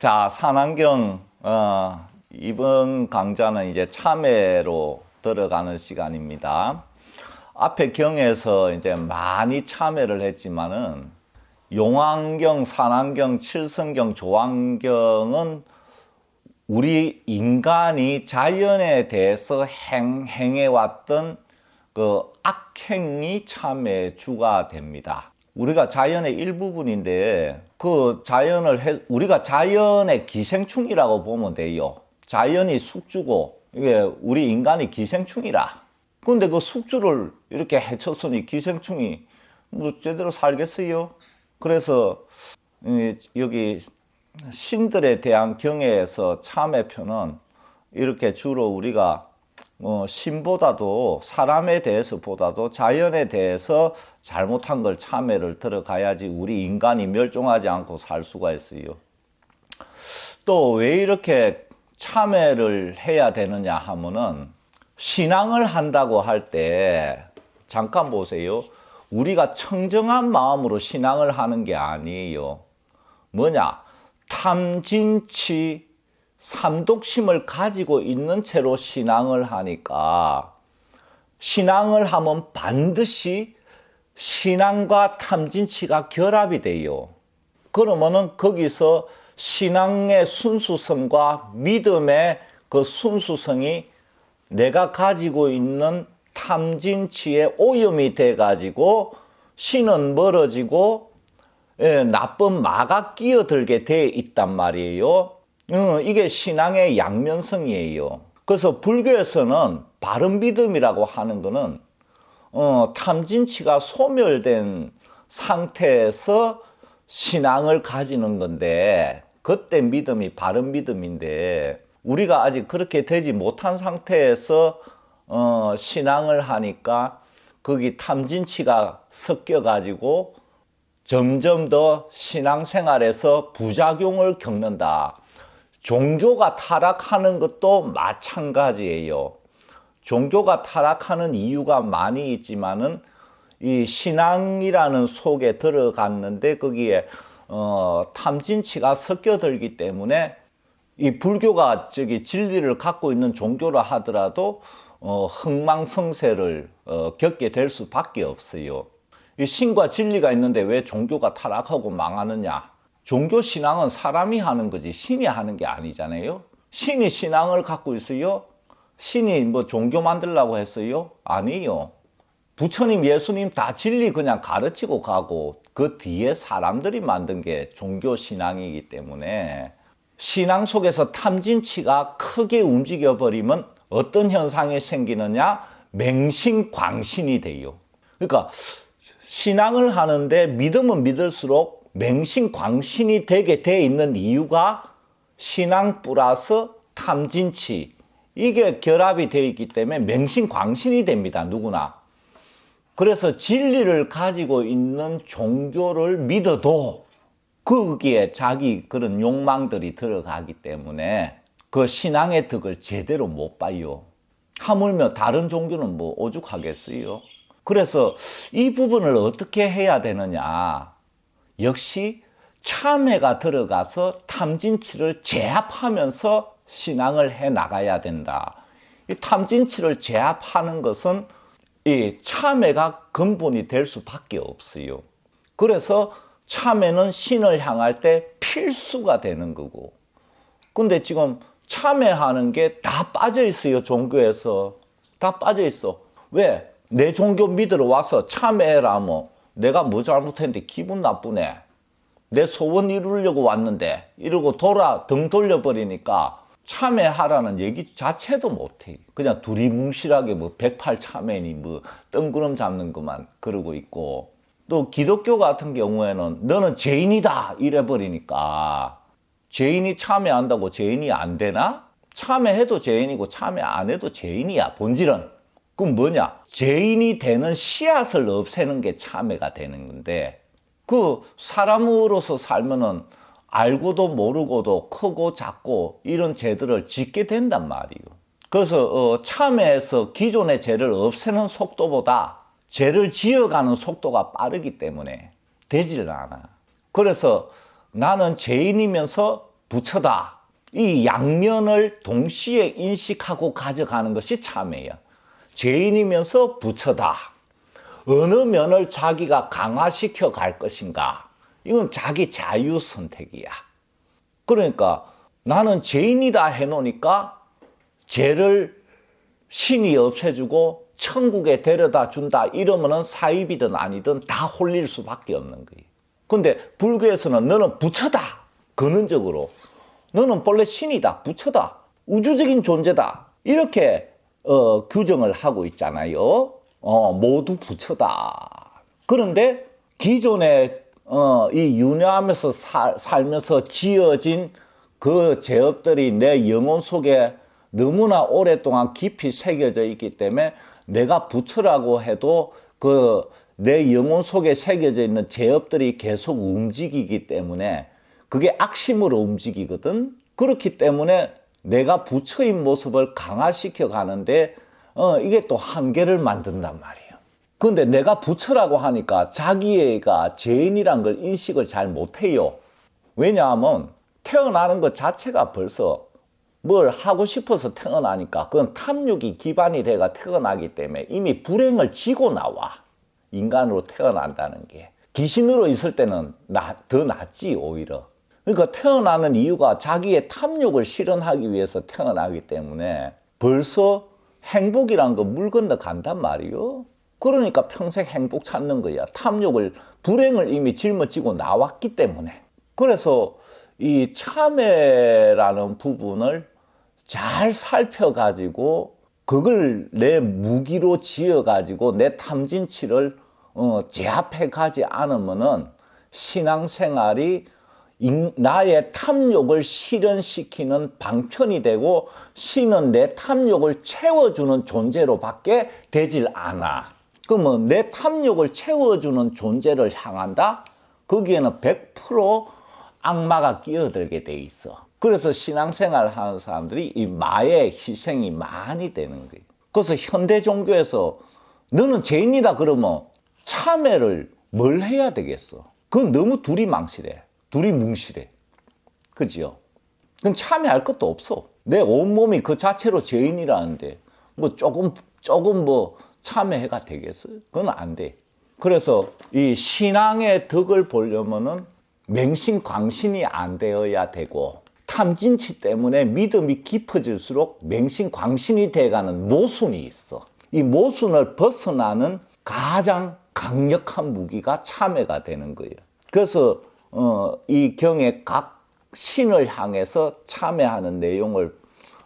자, 산안경 어, 이번 강좌는 이제 참회로 들어가는 시간입니다. 앞에 경에서 이제 많이 참회를 했지만은 용안경, 산안경, 칠성경, 조안경은 우리 인간이 자연에 대해서 행, 행해왔던 그 악행이 참의 주가 됩니다. 우리가 자연의 일부분인데 그 자연을 해, 우리가 자연의 기생충이라고 보면 돼요. 자연이 숙주고 이게 우리 인간이 기생충이라. 근데 그 숙주를 이렇게 해쳤으니 기생충이 뭐 제대로 살겠어요? 그래서 이, 여기 신들에 대한 경애에서 참회 편은 이렇게 주로 우리가 어, 신보다도 사람에 대해서 보다도 자연에 대해서 잘못한 걸 참회를 들어가야지 우리 인간이 멸종하지 않고 살 수가 있어요. 또 왜 이렇게 참회를 해야 되느냐 하면은 신앙을 한다고 할 때 잠깐 보세요. 우리가 청정한 마음으로 신앙을 하는 게 아니에요. 뭐냐? 탐진치 삼독심을 가지고 있는 채로 신앙을 하니까 신앙을 하면 반드시 신앙과 탐진치가 결합이 돼요. 그러면은 거기서 신앙의 순수성과 믿음의 그 순수성이 내가 가지고 있는 탐진치의 오염이 돼 가지고 신은 멀어지고 예, 나쁜 마가 끼어들게 돼 있단 말이에요. 음, 이게 신앙의 양면성이에요. 그래서 불교에서는 바른 믿음이라고 하는 거는 어, 탐진치가 소멸된 상태에서 신앙을 가지는 건데 그때 믿음이 바른 믿음인데 우리가 아직 그렇게 되지 못한 상태에서 어, 신앙을 하니까 거기 탐진치가 섞여 가지고 점점 더 신앙생활에서 부작용을 겪는다. 종교가 타락하는 것도 마찬가지예요. 종교가 타락하는 이유가 많이 있지만은 이 신앙이라는 속에 들어갔는데 거기에 어, 탐진치가 섞여들기 때문에 이 불교가 저기 진리를 갖고 있는 종교라 하더라도 어, 흥망성쇠를 어, 겪게 될 수밖에 없어요. 이 신과 진리가 있는데 왜 종교가 타락하고 망하느냐? 종교 신앙은 사람이 하는 거지 신이 하는 게 아니잖아요. 신이 신앙을 갖고 있어요. 신이 뭐 종교 만들라고 했어요? 아니요. 부처님, 예수님 다 진리 그냥 가르치고 가고 그 뒤에 사람들이 만든 게 종교 신앙이기 때문에 신앙 속에서 탐진치가 크게 움직여 버리면 어떤 현상이 생기느냐? 맹신 광신이 돼요. 그러니까 신앙을 하는데 믿음은 믿을수록 맹신광신이 되게 돼 있는 이유가 신앙 플러스 탐진치 이게 결합이 되어 있기 때문에 맹신광신이 됩니다. 누구나. 그래서 진리를 가지고 있는 종교를 믿어도 거기에 자기 그런 욕망들이 들어가기 때문에 그 신앙의 덕을 제대로 못 봐요. 하물며 다른 종교는 뭐 오죽하겠어요. 그래서 이 부분을 어떻게 해야 되느냐. 역시 참회가 들어가서 탐진치를 제압하면서 신앙을 해 나가야 된다. 이 탐진치를 제압하는 것은 이 참회가 근본이 될 수밖에 없어요. 그래서 참회는 신을 향할 때 필수가 되는 거고. 근데 지금 참회하는 게 다 빠져 있어요, 종교에서. 다 빠져 있어. 왜? 내 종교 믿으러 와서 참회해라 뭐 내가 뭐 잘못했는데 기분 나쁘네. 내 소원 이루려고 왔는데 이러고 돌아 등 돌려버리니까 참회하라는 얘기 자체도 못해. 그냥 두리뭉실하게 뭐 백팔 참회니 뭐 뜬구름 잡는 것만 그러고 있고 또 기독교 같은 경우에는 너는 죄인이다 이래버리니까 죄인이 참회한다고 죄인이 안 되나? 참회해도 죄인이고 참회 안 해도 죄인이야 본질은. 그럼 뭐냐? 죄인이 되는 씨앗을 없애는 게 참회가 되는 건데, 그 사람으로서 살면은 알고도 모르고도 크고 작고 이런 죄들을 짓게 된단 말이에요. 그래서 어, 참회에서 기존의 죄를 없애는 속도보다 죄를 지어가는 속도가 빠르기 때문에 되질 않아. 그래서 나는 죄인이면서 부처다. 이 양면을 동시에 인식하고 가져가는 것이 참회야. 죄인이면서 부처다. 어느 면을 자기가 강화시켜 갈 것인가? 이건 자기 자유 선택이야. 그러니까 나는 죄인이다 해놓으니까 죄를 신이 없애주고 천국에 데려다 준다 이러면은 사입이든 아니든 다 홀릴 수밖에 없는 거예요. 근데 불교에서는 너는 부처다. 근원적으로 너는 본래 신이다. 부처다. 우주적인 존재다. 이렇게 어, 규정을 하고 있잖아요. 어, 모두 부처다. 그런데 기존에 어, 이 윤회하면서 살, 살면서 지어진 그 제업들이 내 영혼 속에 너무나 오랫동안 깊이 새겨져 있기 때문에 내가 부처라고 해도 그 내 영혼 속에 새겨져 있는 제업들이 계속 움직이기 때문에 그게 악심으로 움직이거든. 그렇기 때문에 내가 부처인 모습을 강화시켜 가는데 어, 이게 또 한계를 만든단 말이에요. 근데 내가 부처라고 하니까 자기가 죄인이란 걸 인식을 잘 못해요. 왜냐하면 태어나는 것 자체가 벌써 뭘 하고 싶어서 태어나니까 그건 탐욕이 기반이 돼가 태어나기 때문에 이미 불행을 지고 나와. 인간으로 태어난다는 게. 귀신으로 있을 때는 나, 더 낫지, 오히려. 그러니까 태어나는 이유가 자기의 탐욕을 실현하기 위해서 태어나기 때문에 벌써 행복이란 거 물 건너 간단 말이요. 그러니까 평생 행복 찾는 거야. 탐욕을, 불행을 이미 짊어지고 나왔기 때문에. 그래서 이 참회라는 부분을 잘 살펴가지고 그걸 내 무기로 지어가지고 내 탐진치를 어, 제압해 가지 않으면은 신앙생활이 인- 나의 탐욕을 실현시키는 방편이 되고 신은 내 탐욕을 채워주는 존재로밖에 되질 않아. 그러면 내 탐욕을 채워주는 존재를 향한다? 거기에는 100% 악마가 끼어들게 돼 있어. 그래서 신앙생활 하는 사람들이 이 마의 희생이 많이 되는 거예요. 그래서 현대 종교에서 너는 죄인이다 그러면 참회를 뭘 해야 되겠어? 그건 너무 둘이 망실해. 둘이 뭉실해. 그지요? 그건 참회할 것도 없어. 내 온몸이 그 자체로 죄인이라는데 뭐 조금 조금 뭐 참회가 되겠어요? 그건 안 돼. 그래서 이 신앙의 덕을 보려면은 맹신 광신이 안 되어야 되고 탐진치 때문에 믿음이 깊어질수록 맹신 광신이 돼가는 모순이 있어. 이 모순을 벗어나는 가장 강력한 무기가 참회가 되는 거예요. 그래서 어, 이 경에 각 신을 향해서 참회하는 내용을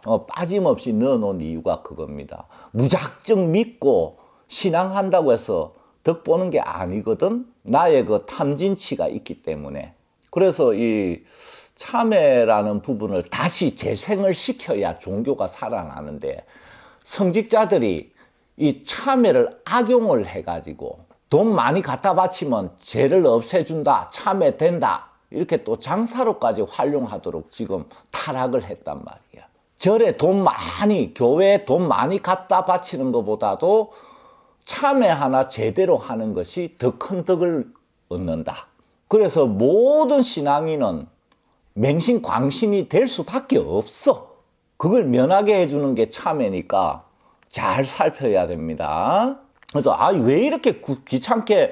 어, 빠짐없이 넣어놓은 이유가 그겁니다. 무작정 믿고 신앙한다고 해서 덕 보는 게 아니거든. 나의 그 탐진치가 있기 때문에. 그래서 이 참회라는 부분을 다시 재생을 시켜야 종교가 살아나는데 성직자들이 이 참회를 악용을 해가지고 돈 많이 갖다 바치면 죄를 없애준다, 참회된다 이렇게 또 장사로까지 활용하도록 지금 타락을 했단 말이야. 절에 돈 많이 교회에 돈 많이 갖다 바치는 것보다도 참회 하나 제대로 하는 것이 더 큰 덕을 얻는다. 그래서 모든 신앙인은 맹신 광신이 될 수밖에 없어. 그걸 면하게 해주는 게 참회니까 잘 살펴야 됩니다. 그래서 아 왜 이렇게 구- 귀찮게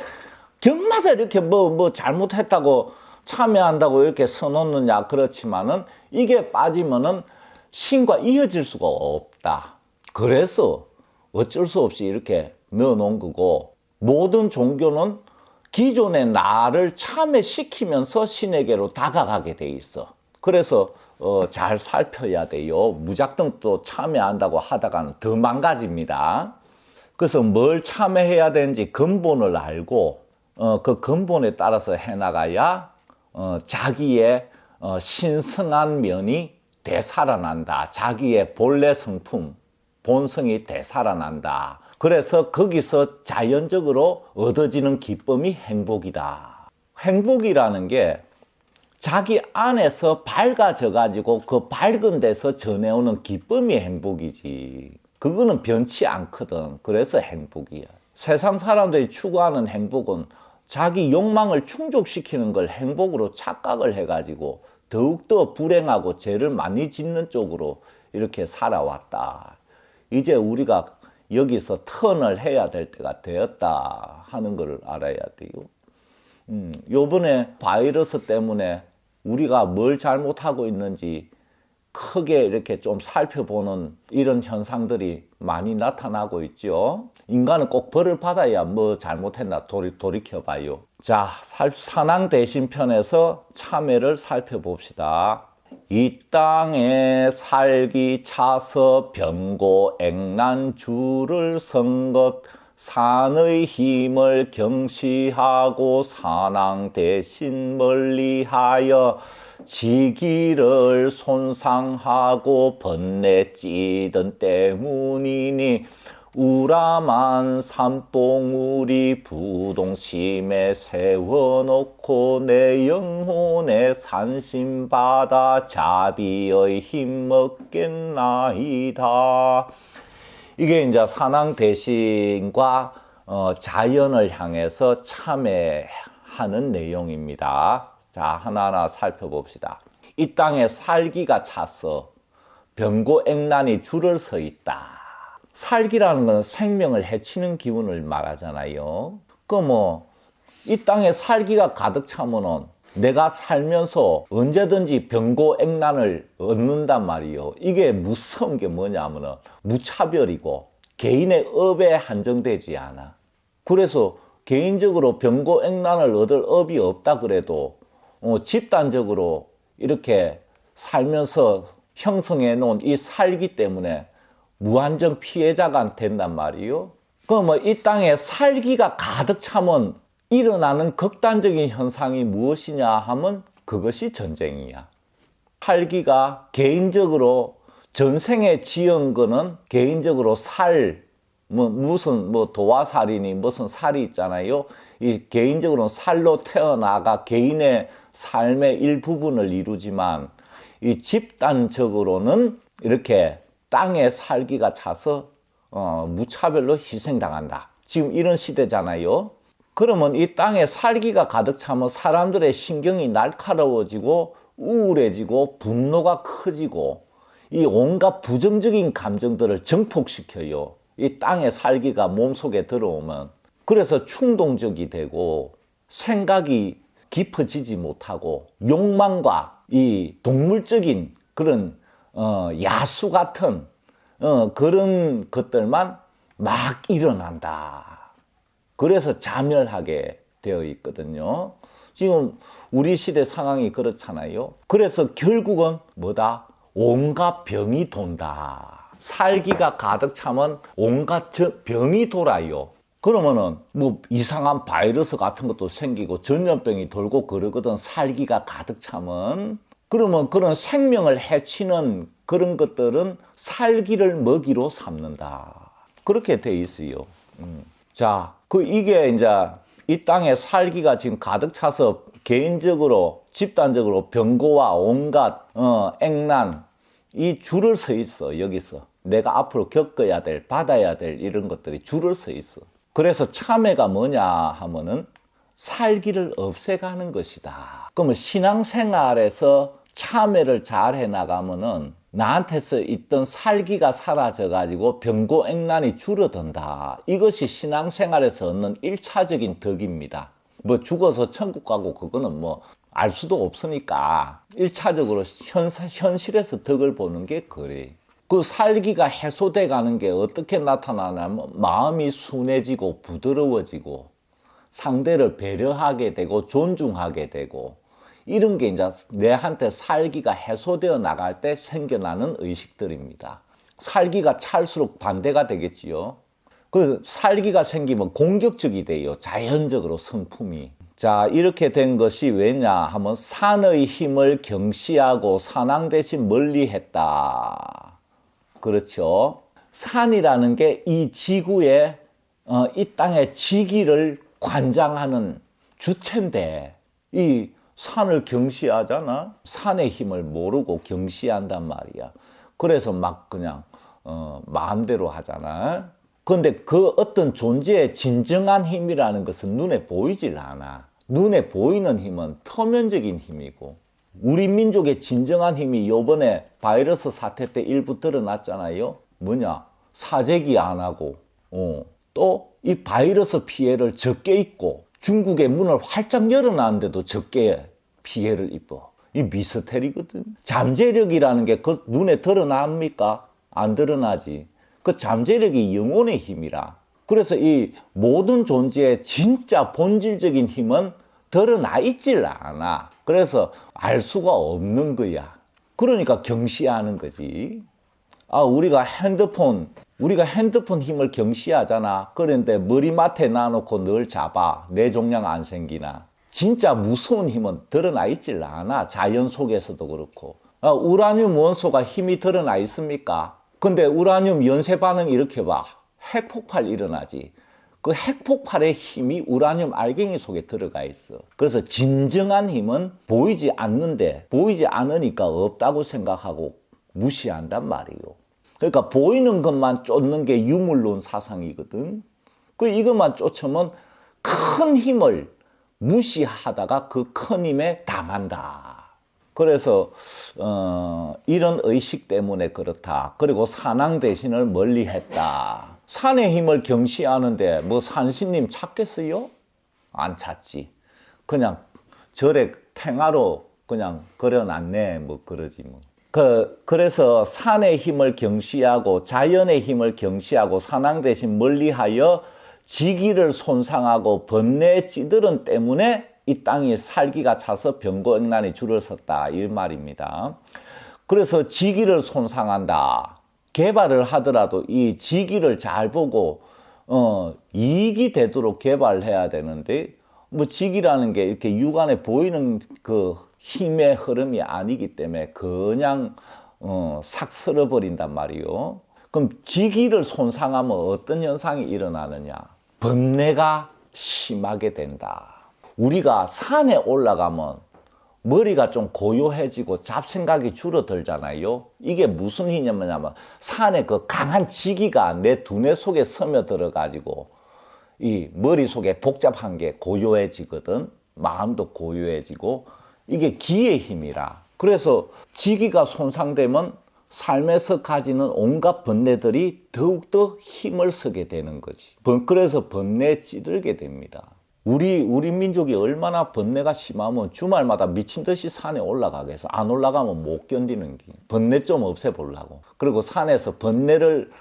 경마다 이렇게 뭐뭐 잘못했다고 참여한다고 이렇게 써놓느냐 그렇지만은 이게 빠지면은 신과 이어질 수가 없다. 그래서 어쩔 수 없이 이렇게 넣어놓은 거고 모든 종교는 기존의 나를 참회시키면서 신에게로 다가가게 돼 있어. 그래서 어, 잘 살펴야 돼요. 무작정 또 참여한다고 하다가는 더 망가집니다. 그래서 뭘 참여해야 되는지 근본을 알고 어, 그 근본에 따라서 해나가야 어, 자기의 어, 신성한 면이 되살아난다. 자기의 본래 성품, 본성이 되살아난다. 그래서 거기서 자연적으로 얻어지는 기쁨이 행복이다. 행복이라는 게 자기 안에서 밝아져 가지고 그 밝은 데서 전해오는 기쁨이 행복이지. 그거는 변치 않거든. 그래서 행복이야. 세상 사람들이 추구하는 행복은 자기 욕망을 충족시키는 걸 행복으로 착각을 해가지고 더욱더 불행하고 죄를 많이 짓는 쪽으로 이렇게 살아왔다. 이제 우리가 여기서 턴을 해야 될 때가 되었다 하는 것을 알아야 돼요. 음, 요번에 바이러스 때문에 우리가 뭘 잘못하고 있는지 크게 이렇게 좀 살펴보는 이런 현상들이 많이 나타나고 있죠. 인간은 꼭 벌을 받아야 뭐 잘못했나 돌이, 돌이켜봐요. 자, 산왕 대신편에서 참회를 살펴봅시다. 이 땅에 살기 차서 병고 액난 주를 선것 산의 힘을 경시하고 산왕 대신 멀리하여 지기를 손상하고 번뇌 찌든 때문이니 우람한 산봉우리 부동심에 세워놓고 내 영혼에 산신받아 자비의 힘 먹겠나이다. 이게 이제 산왕 대신과 어, 자연을 향해서 참회하는 내용입니다. 자, 하나하나 살펴봅시다. 이 땅에 살기가 차서 병고 액난이 줄을 서 있다. 살기라는 건 생명을 해치는 기운을 말하잖아요. 그 뭐, 이 땅에 살기가 가득 차면은 내가 살면서 언제든지 병고 액난을 얻는단 말이요. 이게 무서운 게 뭐냐면은 무차별이고 개인의 업에 한정되지 않아. 그래서 개인적으로 병고 액난을 얻을 업이 없다 그래도 어, 집단적으로 이렇게 살면서 형성해 놓은 이 살기 때문에 무한정 피해자가 된단 말이요. 그뭐 이 땅에 살기가 가득 차면 일어나는 극단적인 현상이 무엇이냐 하면 그것이 전쟁이야. 살기가 개인적으로 전생에 지은 거는 개인적으로 살, 뭐 무슨 뭐 도화살이니 무슨 살이 있잖아요. 이 개인적으로 살로 태어나가 개인의 삶의 일부분을 이루지만 이 집단적으로는 이렇게 땅에 살기가 차서 어, 무차별로 희생당한다. 지금 이런 시대잖아요. 그러면 이 땅에 살기가 가득 차면 사람들의 신경이 날카로워지고 우울해지고 분노가 커지고 이 온갖 부정적인 감정들을 증폭시켜요. 이 땅에 살기가 몸속에 들어오면 그래서 충동적이 되고 생각이 깊어지지 못하고 욕망과 이 동물적인 그런 어, 야수 같은 어, 그런 것들만 막 일어난다. 그래서 자멸하게 되어 있거든요. 지금 우리 시대 상황이 그렇잖아요. 그래서 결국은 뭐다? 온갖 병이 돈다. 살기가 가득 차면 온갖 병이 돌아요. 그러면은 뭐 이상한 바이러스 같은 것도 생기고 전염병이 돌고 그러거든 살기가 가득 차면 그러면 그런 생명을 해치는 그런 것들은 살기를 먹이로 삼는다. 그렇게 돼 있어요. 음. 자, 그 이게 이제 이 땅에 살기가 지금 가득 차서 개인적으로 집단적으로 병고와 온갖 어, 액난 이 줄을 서 있어 여기서 내가 앞으로 겪어야 될 받아야 될 이런 것들이 줄을 서 있어. 그래서 참회가 뭐냐 하면은 살기를 없애가는 것이다. 그러면 신앙생활에서 참회를 잘 해나가면은 나한테서 있던 살기가 사라져가지고 병고액난이 줄어든다. 이것이 신앙생활에서 얻는 일차적인 덕입니다. 뭐 죽어서 천국 가고 그거는 뭐 알 수도 없으니까 일차적으로 현, 현실에서 덕을 보는 게 그래. 그 살기가 해소돼 가는 게 어떻게 나타나냐면 마음이 순해지고 부드러워지고 상대를 배려하게 되고 존중하게 되고 이런 게 이제 내한테 살기가 해소되어 나갈 때 생겨나는 의식들입니다. 살기가 찰수록 반대가 되겠지요. 그 살기가 생기면 공격적이 돼요. 자연적으로 성품이. 자, 이렇게 된 것이 왜냐 하면 산의 힘을 경시하고 산왕 대신 멀리 했다. 그렇죠. 산이라는 게 이 지구의 어, 이 땅의 지기를 관장하는 주체인데 이 산을 경시하잖아. 산의 힘을 모르고 경시한단 말이야. 그래서 막 그냥 어, 마음대로 하잖아. 근데 그 어떤 존재의 진정한 힘이라는 것은 눈에 보이질 않아. 눈에 보이는 힘은 표면적인 힘이고 우리 민족의 진정한 힘이 요번에 바이러스 사태 때 일부 드러났잖아요. 뭐냐? 사재기 안 하고, 어, 또 이 바이러스 피해를 적게 입고 중국의 문을 활짝 열어놨는데도 적게 피해를 입어. 이 미스테리거든. 잠재력이라는 게 그 눈에 드러납니까? 안 드러나지. 그 잠재력이 영혼의 힘이라. 그래서 이 모든 존재의 진짜 본질적인 힘은 드러나 있질 않아. 그래서 알 수가 없는 거야. 그러니까 경시하는 거지. 아, 우리가 핸드폰, 우리가 핸드폰 힘을 경시하잖아. 그런데 머리맡에 놔놓고 늘 잡아. 내 종양 안 생기나. 진짜 무서운 힘은 드러나 있질 않아. 자연 속에서도 그렇고. 아, 우라늄 원소가 힘이 드러나 있습니까? 근데 우라늄 연쇄 반응 이렇게 봐. 핵폭발 일어나지. 그 핵폭발의 힘이 우라늄 알갱이 속에 들어가 있어. 그래서 진정한 힘은 보이지 않는데 보이지 않으니까 없다고 생각하고 무시한단 말이에요. 그러니까 보이는 것만 쫓는 게 유물론 사상이거든. 그 이것만 쫓으면 큰 힘을 무시하다가 그 큰 힘에 당한다. 그래서 어, 이런 의식 때문에 그렇다. 그리고 산왕 대신을 멀리했다. 산의 힘을 경시하는데 뭐 산신님 찾겠어요? 안 찾지. 그냥 절에 탱화로 그냥 그려놨네. 뭐 그러지 뭐. 그, 그래서 산의 힘을 경시하고 자연의 힘을 경시하고 산왕 대신 멀리하여 지기를 손상하고 번뇌 찌들은 때문에 이 땅이 살기가 차서 병고행난이 줄을 섰다 이 말입니다. 그래서 지기를 손상한다. 개발을 하더라도 이 지기를 잘 보고 어, 이익이 되도록 개발해야 되는데 뭐 지기라는 게 이렇게 육안에 보이는 그 힘의 흐름이 아니기 때문에 그냥 어, 싹 쓸어버린단 말이요. 그럼 지기를 손상하면 어떤 현상이 일어나느냐? 번뇌가 심하게 된다. 우리가 산에 올라가면 머리가 좀 고요해지고 잡생각이 줄어들잖아요. 이게 무슨 힘이냐면 산에 그 강한 지기가 내 두뇌 속에 스며들어 가지고 이 머릿속에 복잡한 게 고요해지거든. 마음도 고요해지고 이게 기의 힘이라. 그래서 지기가 손상되면 삶에서 가지는 온갖 번뇌들이 더욱더 힘을 쓰게 되는 거지. 번- 그래서 번뇌에 찌들게 됩니다. 우리, 우리 민족이 얼마나 번뇌가 심하면 주말마다 미친 듯이 산에 올라가겠어. 안 올라가면 못 견디는 게. 번뇌 좀 없애보려고. 그리고 산에서 번뇌를,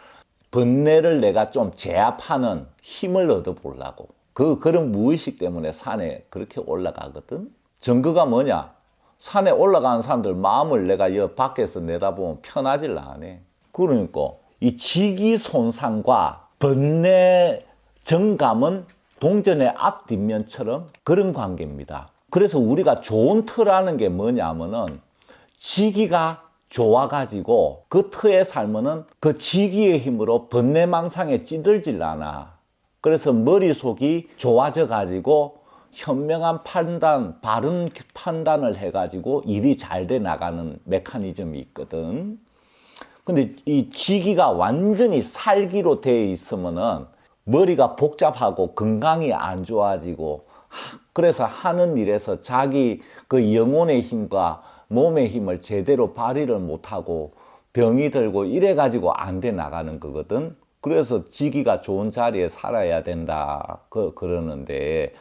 번뇌를 내가 좀 제압하는 힘을 얻어보려고. 그, 그런 무의식 때문에 산에 그렇게 올라가거든. 증거가 뭐냐? 산에 올라가는 사람들 마음을 내가 여 밖에서 내다보면 편하질 않네. 그러니까 이 지기 손상과 번뇌 정감은 동전의 앞 뒷면처럼 그런 관계입니다. 그래서 우리가 좋은 터라는 게 뭐냐면은 지기가 좋아가지고 그 터에 살면은 그 지기의 힘으로 번뇌망상에 찌들질 않아. 그래서 머릿속이 좋아져 가지고 현명한 판단, 바른 판단을 해가지고 일이 잘 돼 나가는 메커니즘이 있거든. 근데 이 지기가 완전히 살기로 되어 있으면은 머리가 복잡하고 건강이 안 좋아지고 하- 그래서 하는 일에서 자기 그 영혼의 힘과 몸의 힘을 제대로 발휘를 못하고 병이 들고 이래 가지고 안 돼 나가는 거거든. 그래서 지기가 좋은 자리에 살아야 된다. 그 그러는데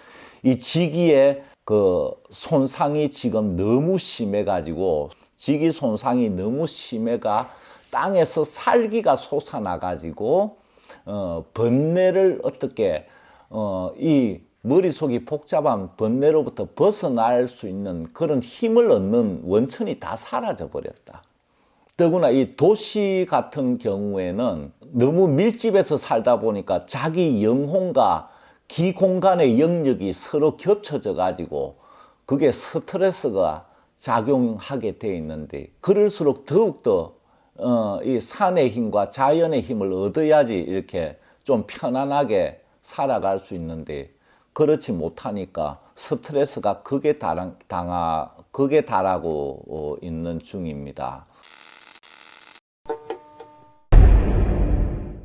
이 지기의 그 손상이 지금 너무 심해 가지고 지기 손상이 너무 심해가 땅에서 살기가 솟아나 가지고 어, 번뇌를 어떻게 어, 이 머릿속이 복잡한 번뇌로부터 벗어날 수 있는 그런 힘을 얻는 원천이 다 사라져 버렸다. 더구나 이 도시 같은 경우에는 너무 밀집해서 살다 보니까 자기 영혼과 기 공간의 영역이 서로 겹쳐져 가지고 그게 스트레스가 작용하게 돼 있는데 그럴수록 더욱더 어, 이 산의 힘과 자연의 힘을 얻어야지 이렇게 좀 편안하게 살아갈 수 있는데 그렇지 못하니까 스트레스가 극에 달하고 어, 있는 중입니다.